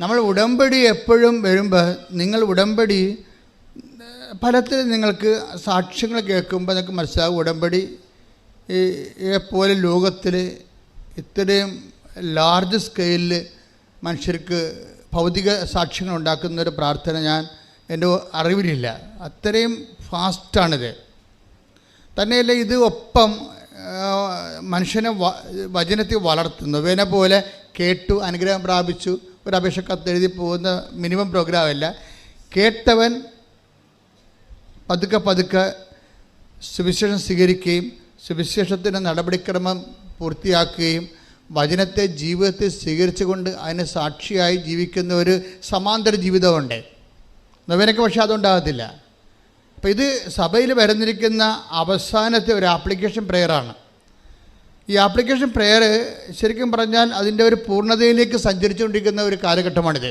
നമ്മൾ ഉടമ്പടി എപ്പോഴും വരുമ്പോൾ നിങ്ങൾ ഉടമ്പടി ഫലത്തിൽ നിങ്ങൾക്ക് സാക്ഷ്യങ്ങൾ കേൾക്കുമ്പോൾ നിങ്ങൾക്ക് മനസ്സിലാകും ഉടമ്പടി പോലെ ലോകത്തിൽ ഇത്രയും ലാർജ് സ്കെയിലിൽ മനുഷ്യർക്ക് ഭൗതിക സാക്ഷ്യങ്ങൾ ഉണ്ടാക്കുന്ന ഒരു പ്രാർത്ഥന ഞാൻ എന്റെ അറിവിലില്ല. അത്രയും ഫാസ്റ്റാണിത് തന്നെയല്ല ഇത് ഒപ്പം മനുഷ്യനെ വചനത്തിൽ വളർത്തുന്നു. വേനെ പോലെ കേട്ടു അനുഗ്രഹം പ്രാപിച്ചു ഒരു അപേക്ഷ കത്ത് എഴുതി പോകുന്ന മിനിമം പ്രോഗ്രാമല്ല കേട്ടവൻ പതുക്കെ പതുക്കെ സുവിശേഷം സ്വീകരിക്കുകയും സുവിശേഷത്തിന്റെ നടപടിക്രമം പൂർത്തിയാക്കുകയും വചനത്തെ ജീവിതത്തിൽ സ്വീകരിച്ചുകൊണ്ട് അതിന് സാക്ഷിയായി ജീവിക്കുന്ന ഒരു സമാന്തര ജീവിതമുണ്ട്. നവനക്ക് പക്ഷേ അതുണ്ടാകത്തില്ല. അപ്പോൾ ഇത് സഭയിൽ വരുന്നിരിക്കുന്ന അവസാനത്തെ ഒരു ആപ്ലിക്കേഷൻ പ്രെയറാണ് ഈ ആപ്ലിക്കേഷൻ പ്രെയർ ശരിക്കും പറഞ്ഞാൽ അതിന്റെ ഒരു പൂർണതയിലേക്ക് സഞ്ചരിച്ചുകൊണ്ടിരിക്കുന്ന ഒരു കാലഘട്ടമാണിത്.